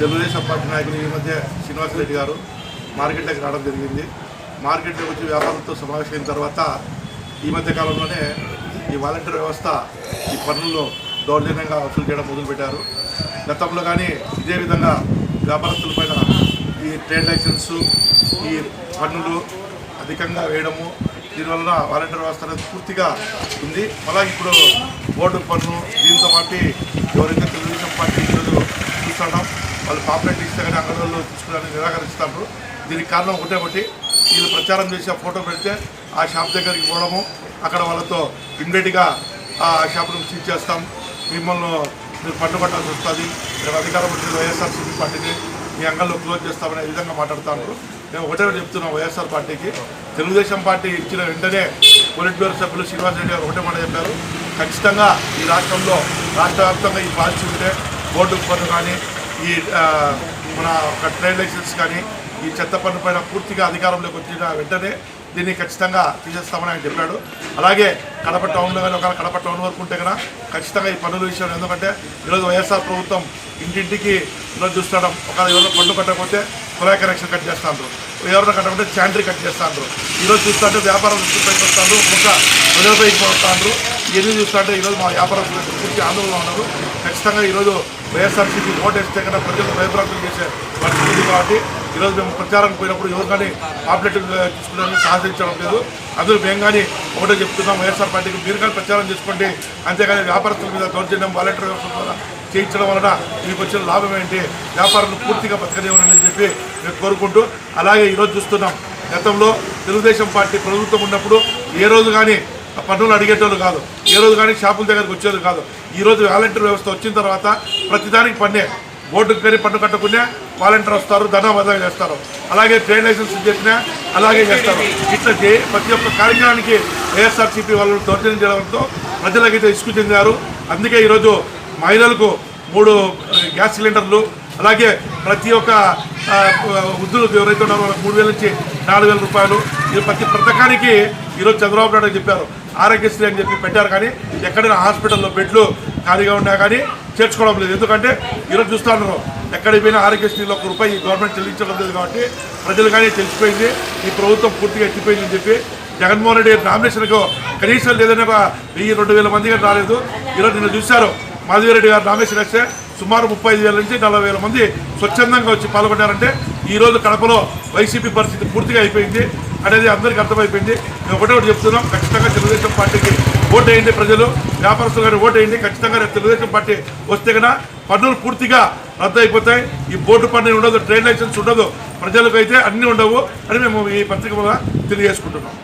Telugu Desam party నాయకులు ఈ మధ్య శ్రీనివాసరెడ్డి గారు మార్కెట్లోకి రావడం జరిగింది. మార్కెట్లోకి వచ్చి వ్యాపారంతో సమావేశమైన తర్వాత ఈ మధ్య కాలంలోనే ఈ వాలంటీర్ వ్యవస్థ ఈ పన్నుల్లో దౌర్జన్యంగా వసూలు చేయడం మొదలుపెట్టారు. గతంలో కానీ ఇదే విధంగా వ్యాపారస్తులపైన ఈ ట్రేడ్ లైసెన్సు ఈ పన్నులు అధికంగా వేయడము దీనివల్ల వాలంటీర్ వ్యవస్థ అనేది పూర్తిగా ఉంది. అలాగే ఇప్పుడు బోర్డు పన్ను దీంతో పాటు ఎవరైతే తెలుగుదేశం పార్టీ ఈరోజు వాళ్ళు పాపులేట్ ఇస్తే కానీ వాళ్ళు తీసుకోవడానికి నిరాకరిస్తారు. దీనికి కారణం ఒకటే ఒకటి వీళ్ళు ప్రచారం చేసి ఆ ఫోటో పెడితే ఆ షాప్ దగ్గరికి పోవడము అక్కడ వాళ్ళతో ఇమ్మీడియట్గా ఆ షాప్ను సీజ్ చేస్తాం. మిమ్మల్ని మీరు పట్టుబట్టాల్సి కట్టాల్సి వస్తుంది. మేము అధికారం వచ్చిన వైఎస్ఆర్సీపీ పార్టీని మీ అంగంలో క్లోజ్ చేస్తామనే విధంగా మాట్లాడుతాను మేము ఒకటే ఒకటి చెప్తున్నాం వైఎస్ఆర్ పార్టీకి. తెలుగుదేశం పార్టీ ఇచ్చిన వెంటనే పొలిట్ బ్యూరో సభ్యులు శ్రీనివాస్ రెడ్డి గారు ఒకటే మాట చెప్పారు. ఖచ్చితంగా ఈ రాష్ట్రంలో రాష్ట్ర వ్యాప్తంగా ఈ పాలసీ ఉంటే బోర్డు పన్ను కానీ ఈ మన ఒక ట్రేడ్ లైసెన్స్ కానీ ఈ చెత్త పన్ను పైన పూర్తిగా అధికారంలోకి వచ్చిన వెంటనే దీన్ని ఖచ్చితంగా తీసేస్తామని ఆయన చెప్పాడు. అలాగే కడప టౌన్లో కానీ ఒకవేళ కడప టౌన్ వరకు ఉంటే కనుక ఖచ్చితంగా ఈ పనులు విషయం ఎందుకంటే ఈరోజు వైఎస్ఆర్ ప్రభుత్వం ఇంటింటికి ఈరోజు చూస్తాం ఒకవేళ ఎవరో పన్ను కట్టకపోతే కుళాయి కనెక్షన్ కట్ చేస్తాను ఎవరైనా కట్టకపోతే చాండ్రీ కట్ చేస్తాను ఈరోజు చూస్తుంటే వ్యాపారం పైకి వస్తాను ఒక ప్రజలపైకి వస్తాను ఇవన్నీ చూస్తుంటే ఈరోజు మా వ్యాపారం పూర్తి ఆందోళన ఉన్నారు. ఖచ్చితంగా ఈరోజు వైఎస్ఆర్సీపీ ఓటు వేస్తే కన్నా ప్రజలు భయభ్రాంతులు చేసే పరిస్థితి కాబట్టి ఈరోజు మేము ప్రచారానికి పోయినప్పుడు ఎవరు కానీ పాపులేట్ తీసుకోవడానికి సాహసించడం లేదు. అందులో మేము కానీ ఒకటే చెప్తున్నాం వైఎస్ఆర్ పార్టీకి మీరు కానీ ప్రచారం చేసుకోండి. అంతేగాని వ్యాపారస్తుల మీద దౌర్జన్యం వాలంటీర్ వ్యవస్థ ద్వారా చేయించడం వలన మీకు వచ్చిన లాభం ఏంటి? వ్యాపారాలను పూర్తిగా బతకదేమని చెప్పి మేము కోరుకుంటూ అలాగే ఈరోజు చూస్తున్నాం. గతంలో తెలుగుదేశం పార్టీ ప్రభుత్వం ఉన్నప్పుడు ఏ రోజు కానీ పన్నులు అడిగేటోళ్ళు కాదు. ఏ రోజు కానీ షాపుల దగ్గరకు వచ్చేది కాదు. ఈరోజు వాలంటీర్ వ్యవస్థ వచ్చిన తర్వాత ప్రతిదానికి పన్నే. బోర్డుకు కానీ పన్ను కట్టకునే వాలంటీర్ వస్తారు ధనాబద్ధం చేస్తారు. అలాగే ట్రైన్ లైసెన్స్ చేసినా అలాగే చేస్తారు. ఇట్లా చే- ప్రతి ఒక్క కార్యక్రమానికి వైఎస్ఆర్సీపీ వాళ్ళు దౌర్జన్యం చేయడంతో ప్రజలకైతే ఇసుకు చెందారు అందుకే ఈరోజు మహిళలకు మూడు గ్యాస్ సిలిండర్లు అలాగే ప్రతి ఒక్క వృద్ధులకు ఎవరైతే ఉన్నారో వాళ్ళకి మూడు వేల నుంచి నాలుగు వేల రూపాయలు. ఈ ప్రతి పథకానికి ఈరోజు చంద్రబాబు నాయుడు చెప్పారు. ఆరోగ్యశ్రీ అని చెప్పి పెట్టారు కానీ ఎక్కడైనా హాస్పిటల్లో బెడ్లు ఖాళీగా ఉన్నా కానీ చేర్చుకోవడం లేదు. ఎందుకంటే ఈరోజు చూస్తాను ఎక్కడికి పోయినా ఆరోగ్యశ్రీలో ఒక రూపాయి గవర్నమెంట్ చెల్లించడం లేదు కాబట్టి ప్రజలు కానీ తెలిసిపోయింది. ఈ ప్రభుత్వం పూర్తిగా ఎత్తిపోయిందని చెప్పి జగన్మోహన్ రెడ్డి నామినేషన్కు కనీసం లేదని ఒక వెయ్యి రెండు వేల మంది రాలేదు. ఈరోజు నిన్న చూశారు మాధవిరెడ్డి గారు నామినేషన్ వేస్తే సుమారు ముప్పై ఐదు వేల నుంచి నలభై వేల మంది స్వచ్ఛందంగా వచ్చి పాల్గొన్నారంటే ఈ రోజు కడపలో వైసీపీ పరిస్థితి పూర్తిగా అయిపోయింది. అనేది అందరికీ అర్థమైపోయింది. మేము ఒకటే ఒకటి చెప్తున్నాం ఖచ్చితంగా తెలుగుదేశం పార్టీకి ఓటు వేయండి ప్రజలు. వ్యాపారస్తులు గారు ఓటు వేయండి ఖచ్చితంగా తెలుగుదేశం పార్టీ వస్తే కన్నా పన్నులు పూర్తిగా రద్దు అయిపోతాయి ఈ బోర్డు పన్ను ఉండదు ట్రేడ్ లైసెన్స్ ఉండదు. ప్రజలకు అయితే అన్నీ ఉండవు అని మేము ఈ పత్రిక వల్ల తెలియజేసుకుంటున్నాం.